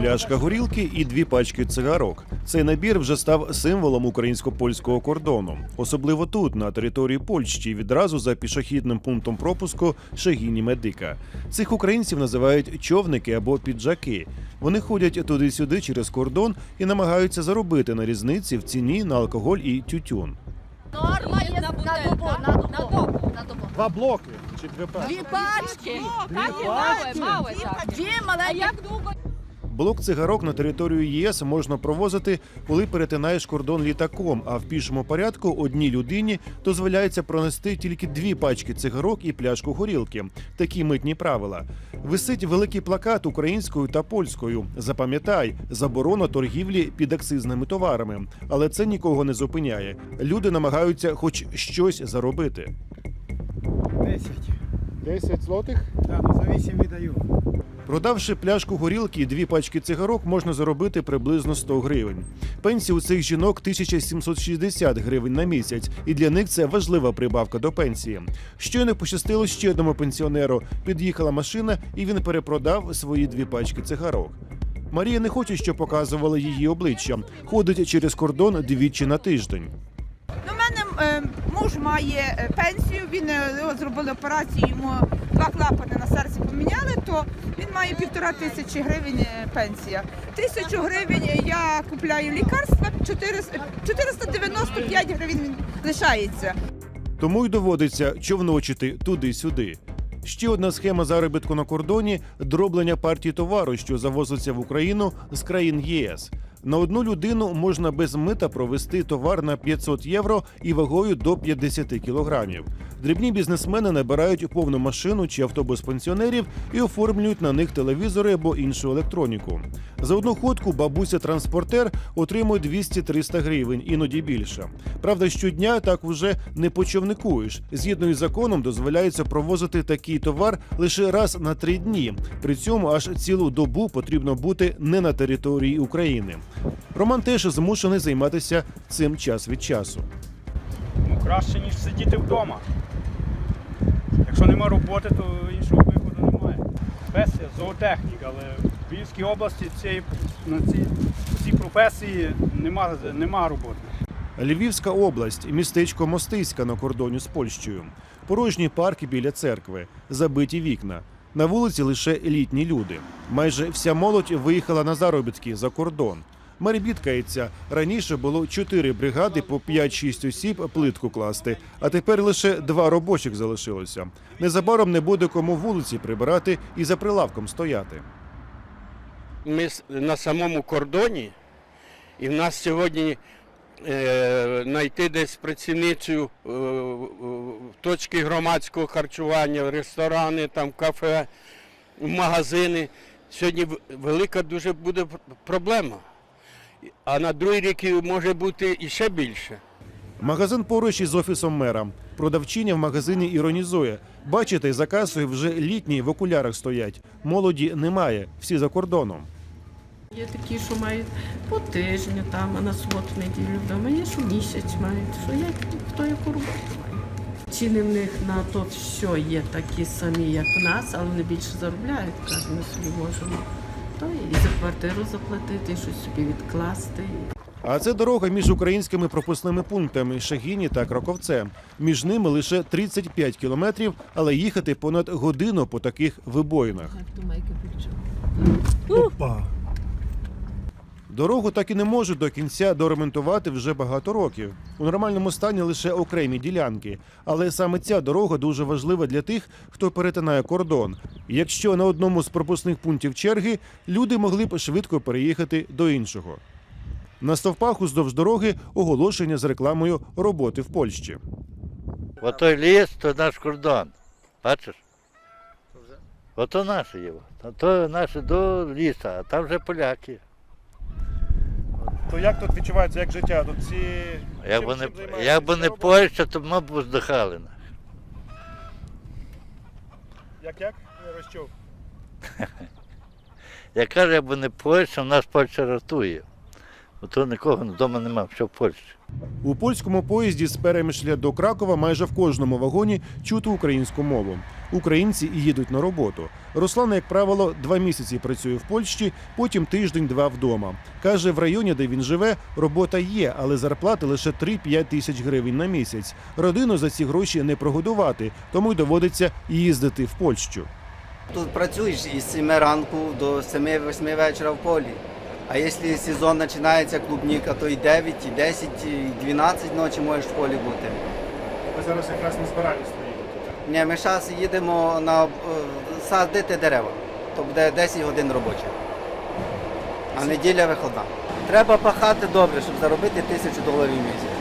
пляшка горілки і дві пачки цигарок. Цей набір вже став символом українсько-польського кордону, особливо тут, на території Польщі, відразу за пішохідним пунктом пропуску Шегіні Медика. Цих українців називають човники або піджаки. Вони ходять туди-сюди через кордон і намагаються заробити на різниці в ціні на алкоголь і тютюн. Норма є на добу, на добу, на добу. Два блоки чи дві Дві пачки. Мали так. Дві А маленькі. як довго? Блок цигарок на територію ЄС можна провозити, коли перетинаєш кордон літаком. А в пішому порядку одній людині дозволяється пронести тільки дві пачки цигарок і пляшку горілки. Такі митні правила. Висить великий плакат українською та польською. Запам'ятай, заборона торгівлі під акцизними товарами. Але це нікого не зупиняє. Люди намагаються хоч щось заробити. 10. 10 злотих? Да, ну за 8 віддаю. Продавши пляшку горілки і дві пачки цигарок, можна заробити приблизно 100 гривень. Пенсія у цих жінок 1760 гривень на місяць, і для них це важлива прибавка до пенсії. Щойно пощастило ще одному пенсіонеру. Під'їхала машина, і він перепродав свої дві пачки цигарок. Марія не хоче, щоб показували її обличчя. Ходить через кордон двічі на тиждень. У мене е, муж має е, пенсію, він е, зробили операцію, йому два клапани на серці має півтора тисячі гривень е, пенсія. Тисячу гривень я купляю лікарства, 400 495 гривень лишається. Тому й доводиться човночити туди-сюди. Ще одна схема заробітку на кордоні дроблення партії товару, що завозиться в Україну з країн ЄС. На одну людину можна без мита провести товар на 500 євро і вагою до 50 кілограмів. Дрібні бізнесмени набирають повну машину чи автобус пенсіонерів і оформлюють на них телевізори або іншу електроніку. За одну ходку бабуся-транспортер отримує 200-300 гривень, іноді більше. Правда, щодня так вже не почовникуєш. Згідно із законом, дозволяється провозити такий товар лише раз на три дні. При цьому аж цілу добу потрібно бути не на території України. Роман теж змушений займатися цим час від часу. Ну краще, ніж сидіти вдома. Якщо нема роботи, то іншого виходу немає. Професія, зоотехнік, але в Львівській області цієї, на цій, цій професії нема, нема роботи. Львівська область, містечко Мостиська на кордоні з Польщею. Порожні парки біля церкви, забиті вікна. На вулиці лише літні люди. Майже вся молодь виїхала на заробітки за кордон. Мер бідкається. Раніше було чотири бригади по 5-6 осіб плитку класти, а тепер лише два робочих залишилося. Незабаром не буде кому вулиці прибирати і за прилавком стояти. ми на самому кордоні, і в нас сьогодні е, знайти десь працівницю е, точки громадського харчування, ресторани, там, кафе, магазини. Сьогодні велика дуже буде проблема. А на другий рік може бути і ще більше. Магазин поруч із офісом мера. Продавчиня в магазині іронізує. Бачите, за касою вже літні в окулярах стоять. Молоді немає, всі за кордоном. Є такі, що мають по тижню там, а на суботу неділю вдома. Є, що місяць мають. Що як хто яку роботу має. Ціни в них на то все є такі самі, як в нас, але вони більше заробляють. Каже, ми собі можемо. То і за квартиру заплатити, і щось собі відкласти. А це дорога між українськими пропускними пунктами Шагіні та Краковцем. Між ними лише 35 кілометрів, але їхати понад годину по таких вибоїнах. Опа! Дорогу так і не можуть до кінця доремонтувати вже багато років. У нормальному стані лише окремі ділянки. Але саме ця дорога дуже важлива для тих, хто перетинає кордон. Якщо на одному з пропускних пунктів черги люди могли б швидко переїхати до іншого. На стовпах уздовж дороги оголошення з рекламою роботи в Польщі. Ото ліс, то наш кордон. Бачиш? Ото наше його. То наше до ліса, а там вже поляки. То як тут відчувається, як життя? Тут ці Якби не, якби не Польща, то ми б здихали. Як як розчув? Я кажу, якби не Польща, нас Польща рятує. то нікого вдома немає, що в Польщі. У польському поїзді з Перемишля до Кракова майже в кожному вагоні чути українську мову. Українці і їдуть на роботу. Руслан, як правило, два місяці працює в Польщі, потім тиждень-два вдома. Каже, в районі, де він живе, робота є, але зарплати лише 3-5 тисяч гривень на місяць. Родину за ці гроші не прогодувати, тому й доводиться їздити в Польщу. Тут працюєш із 7 ранку до 7-8 вечора в полі. А якщо сезон починається клубніка, то і 9, і 10, і 12 ночі можеш в полі бути. Ви зараз якраз не збираєтесь Ні, ми зараз їдемо на е, садити дерева. То буде 10 годин робочих. А неділя виходна. Треба пахати добре, щоб заробити тисячу доларів в місяць.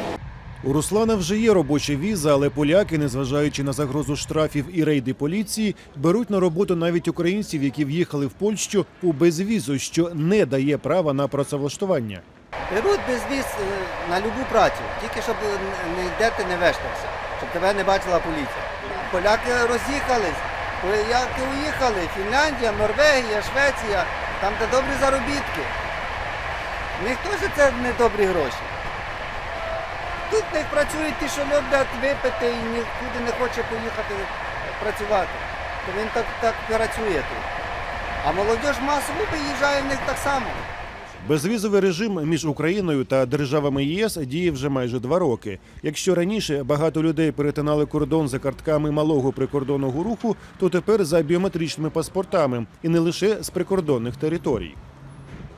У Руслана вже є робоча віза, але поляки, незважаючи на загрозу штрафів і рейди поліції, беруть на роботу навіть українців, які в'їхали в Польщу по безвізу, що не дає права на працевлаштування. Беруть безвіз е, на любу працю, тільки щоб не ти не вештався, щоб тебе не бачила поліція. Поляки роз'їхались, поляки уїхали, Фінляндія, Норвегія, Швеція, там де добрі заробітки. В них теж це не добрі гроші. Тут них працюють ті, що люблять випити і нікуди не хоче поїхати працювати. То він так, так працює тут. А молодь масово виїжджає в них так само. Безвізовий режим між Україною та державами ЄС діє вже майже два роки. Якщо раніше багато людей перетинали кордон за картками малого прикордонного руху, то тепер за біометричними паспортами і не лише з прикордонних територій.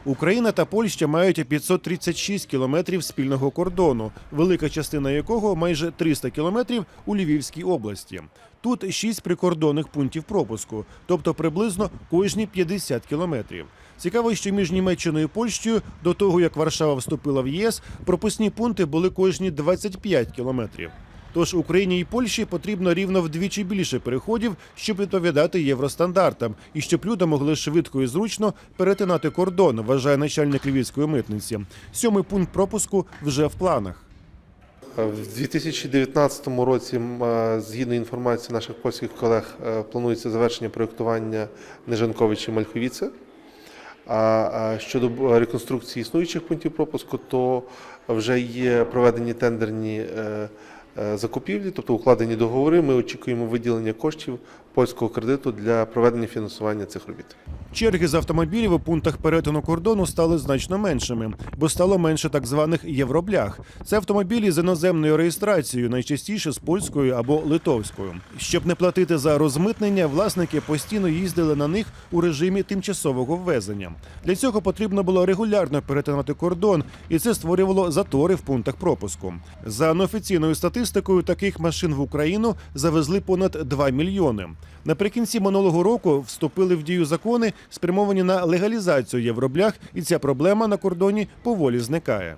Україна та Польща мають 536 кілометрів спільного кордону, велика частина якого майже 300 кілометрів у Львівській області. Тут шість прикордонних пунктів пропуску, тобто приблизно кожні 50 кілометрів. Цікаво, що між Німеччиною і Польщею до того, як Варшава вступила в ЄС, пропускні пункти були кожні 25 кілометрів. Тож Україні і Польщі потрібно рівно вдвічі більше переходів, щоб відповідати євростандартам, і щоб люди могли швидко і зручно перетинати кордон, вважає начальник львівської митниці. Сьомий пункт пропуску вже в планах. В 2019 році, е, згідно інформації наших польських колег, е, планується завершення проєктування Нежанковичі Мальховіце. А щодо реконструкції існуючих пунктів пропуску, то вже є проведені тендерні е, е, закупівлі, тобто укладені договори. Ми очікуємо виділення коштів польського кредиту для проведення фінансування цих робіт. Черги з автомобілів у пунктах перетину кордону стали значно меншими, бо стало менше так званих євроблях. Це автомобілі з іноземною реєстрацією, найчастіше з польською або литовською. Щоб не платити за розмитнення, власники постійно їздили на них у режимі тимчасового ввезення. Для цього потрібно було регулярно перетинати кордон, і це створювало затори в пунктах пропуску. За неофіційною статистикою, таких машин в Україну завезли понад 2 мільйони. Наприкінці минулого року вступили в дію закони, спрямовані на легалізацію євроблях, і ця проблема на кордоні поволі зникає.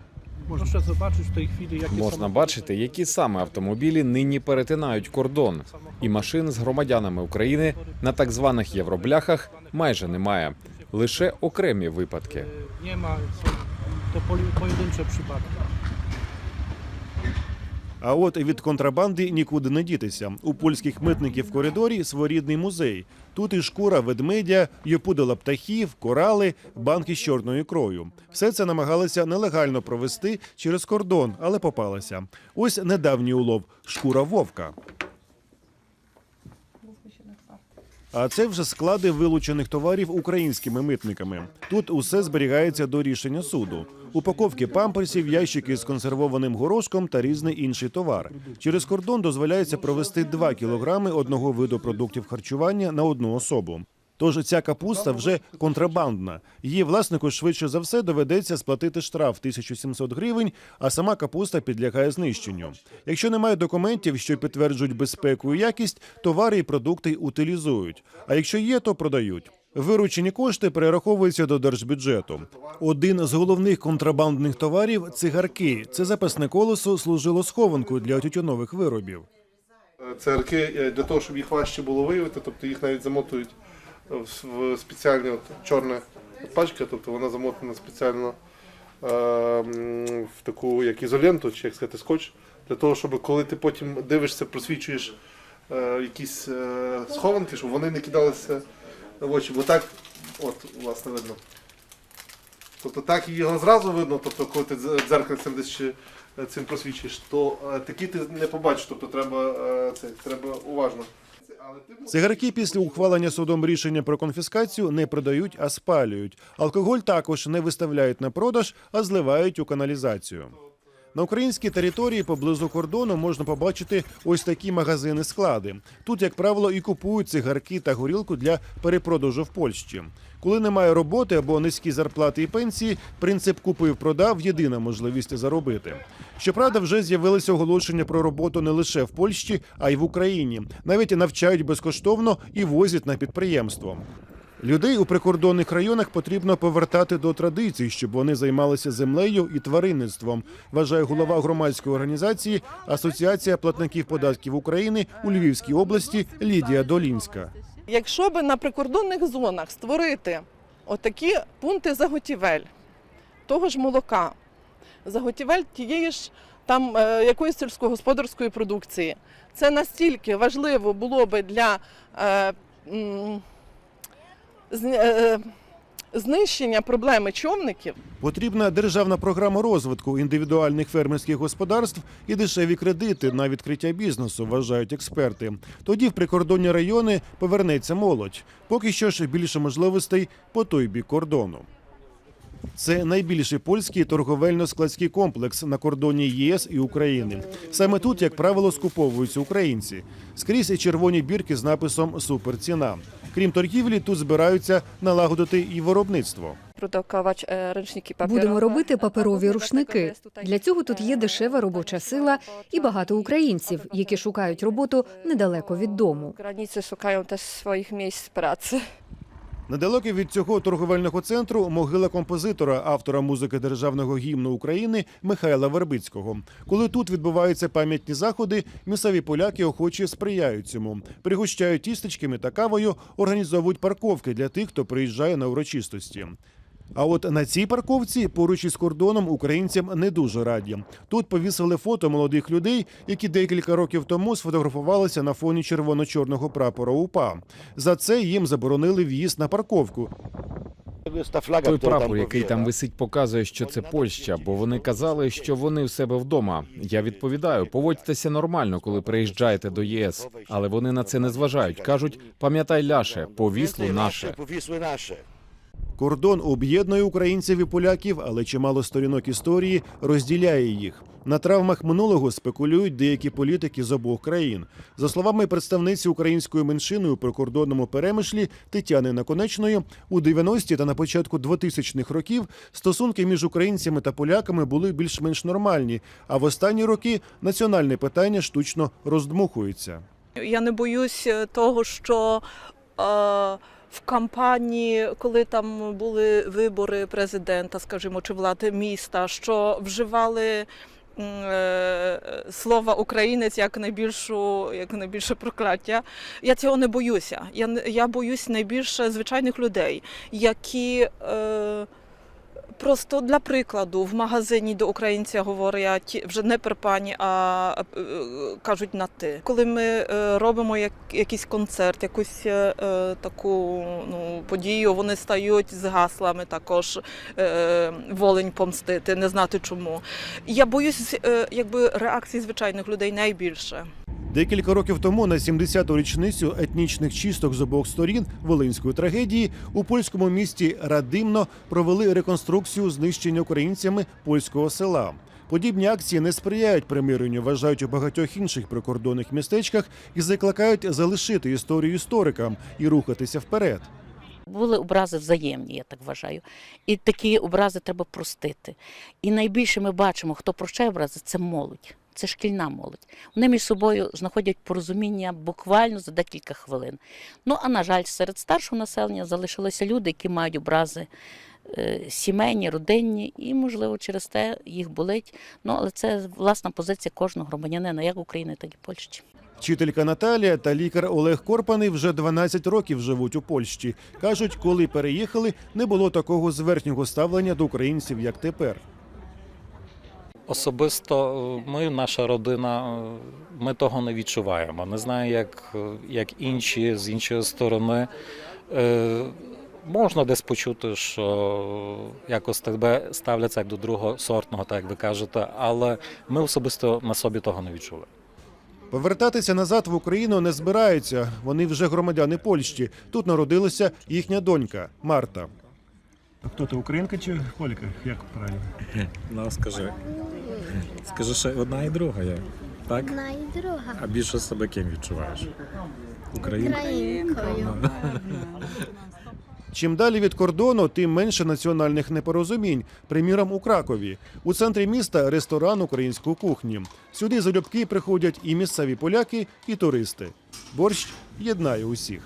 Можна бачити, які саме автомобілі нині перетинають кордон, і машин з громадянами України на так званих євробляхах майже немає. Лише окремі випадки. Są to poli- pojedyncze przypadki. А от від контрабанди нікуди не дітися. У польських митників коридорі своєрідний музей. Тут і шкура ведмедя, й опудала птахів, корали, банки з чорною крою. Все це намагалися нелегально провести через кордон, але попалася. Ось недавній улов шкура вовка. А це вже склади вилучених товарів українськими митниками. Тут усе зберігається до рішення суду. Упаковки памперсів, ящики з консервованим горошком та різний інший товар. Через кордон дозволяється провести 2 кілограми одного виду продуктів харчування на одну особу. Тож ця капуста вже контрабандна. Її власнику швидше за все доведеться сплатити штраф 1700 гривень, а сама капуста підлягає знищенню. Якщо немає документів, що підтверджують безпеку і якість, товари і продукти утилізують. А якщо є, то продають. Виручені кошти перераховуються до держбюджету. Один з головних контрабандних товарів цигарки. Це запасне колесо служило схованкою для тютюнових виробів. Цигарки е, для того, щоб їх важче було виявити, тобто їх навіть замотують в спеціальні от, чорна пачка, тобто вона замотана спеціально е, в таку як ізоленту, чи як сказати, скотч, для того, щоб коли ти потім дивишся, просвічуєш е, якісь е, схованки, щоб вони не кидалися в очі. Бо так, от, власне, видно. Тобто так його зразу видно, тобто коли ти дзеркальцем десь ще цим просвічиш, то е, такі ти не побачиш, тобто треба, е, це, треба уважно. Цигарки після ухвалення судом рішення про конфіскацію не продають, а спалюють. Алкоголь також не виставляють на продаж, а зливають у каналізацію. На українській території поблизу кордону можна побачити ось такі магазини-склади. Тут, як правило, і купують цигарки та горілку для перепродажу в Польщі. Коли немає роботи або низькі зарплати і пенсії, принцип купив-продав єдина можливість заробити. Щоправда, вже з'явилися оголошення про роботу не лише в Польщі, а й в Україні. Навіть навчають безкоштовно і возять на підприємство. Людей у прикордонних районах потрібно повертати до традицій, щоб вони займалися землею і тваринництвом, вважає голова громадської організації Асоціація платників податків України у Львівській області Лідія Долінська. Якщо би на прикордонних зонах створити отакі пункти заготівель того ж молока, заготівель тієї ж там е, якоїсь сільськогосподарської продукції, це настільки важливо було би для е, знищення проблеми човників. Потрібна державна програма розвитку індивідуальних фермерських господарств і дешеві кредити на відкриття бізнесу, вважають експерти. Тоді в прикордонні райони повернеться молодь. Поки що ж більше можливостей по той бік кордону. Це найбільший польський торговельно-складський комплекс на кордоні ЄС і України. Саме тут, як правило, скуповуються українці. Скрізь червоні бірки з написом Суперціна. Крім торгівлі, тут збираються налагодити і виробництво. Ручники Будемо робити паперові рушники. Для цього тут є дешева робоча сила і багато українців, які шукають роботу недалеко від дому. Границі шукають теж своїх місць праці. Недалеко від цього торговельного центру могила композитора, автора музики державного гімну України Михайла Вербицького. Коли тут відбуваються пам'ятні заходи, місцеві поляки охоче сприяють цьому, пригощають тістечками та кавою, організовують парковки для тих, хто приїжджає на урочистості. А от на цій парковці поруч із кордоном українцям не дуже раді. Тут повісили фото молодих людей, які декілька років тому сфотографувалися на фоні червоно-чорного прапора УПА. За це їм заборонили в'їзд на парковку. Той прапор, який там висить, показує, що це Польща, бо вони казали, що вони в себе вдома. Я відповідаю, поводьтеся нормально, коли приїжджаєте до ЄС. Але вони на це не зважають. кажуть, пам'ятай ляше, повісло наше. Кордон об'єднує українців і поляків, але чимало сторінок історії розділяє їх. На травмах минулого спекулюють деякі політики з обох країн. За словами представниці української меншини у прикордонному перемишлі Тетяни Наконечної, у 90-ті та на початку 2000-х років стосунки між українцями та поляками були більш-менш нормальні. А в останні роки національне питання штучно роздмухується. Я не боюсь е, того, що е, в кампанії, коли там були вибори президента, скажімо, чи влади міста, що вживали. е, Слова українець як найбільшу, як найбільше прокляття. Я цього не боюся. Я я боюсь найбільше звичайних людей, які е, просто для прикладу в магазині до українця говорять вже не per пані, а е, кажуть на ти. Коли ми е, робимо якийсь концерт, якусь е, е, таку ну, подію, вони стають з гаслами також е, волень помстити, не знати чому. Я боюсь, е, якби реакції звичайних людей найбільше. Декілька років тому на 70-ту річницю етнічних чисток з обох сторін волинської трагедії у польському місті Радимно провели реконструкцію знищення українцями польського села. Подібні акції не сприяють примиренню, вважають у багатьох інших прикордонних містечках і закликають залишити історію історикам і рухатися вперед. Були образи взаємні, я так вважаю. І такі образи треба простити. І найбільше ми бачимо, хто прощає образи, це молодь. Це шкільна молодь. Вони між собою знаходять порозуміння буквально за декілька хвилин. Ну а на жаль, серед старшого населення залишилися люди, які мають образи е, сімейні, родинні, і, можливо, через те їх болить. Ну, але це власна позиція кожного громадянина, як України, так і Польщі. Вчителька Наталія та лікар Олег Корпаний вже 12 років живуть у Польщі. кажуть, коли переїхали, не було такого зверхнього ставлення до українців, як тепер. Особисто е, ми, наша родина, е, ми того не відчуваємо. Не знаю, як, е, як інші з іншої сторони. Е, можна десь почути, що якось тебе ставляться як до другосортного, так як ви кажете, але ми особисто на собі того не відчули. Повертатися назад в Україну не збираються. Вони вже громадяни Польщі. Тут народилася їхня донька Марта. А хто ти, українка чи полька? Як правильно? Ну, скажи. Скажи, що одна і друга є. Так? Одна і друга. А більше себе ким відчуваєш? Українкою. Чим далі від кордону, тим менше національних непорозумінь. Приміром, у Кракові. У центрі міста ресторан української кухні. Сюди залюбки приходять і місцеві поляки, і туристи. Борщ єднає усіх.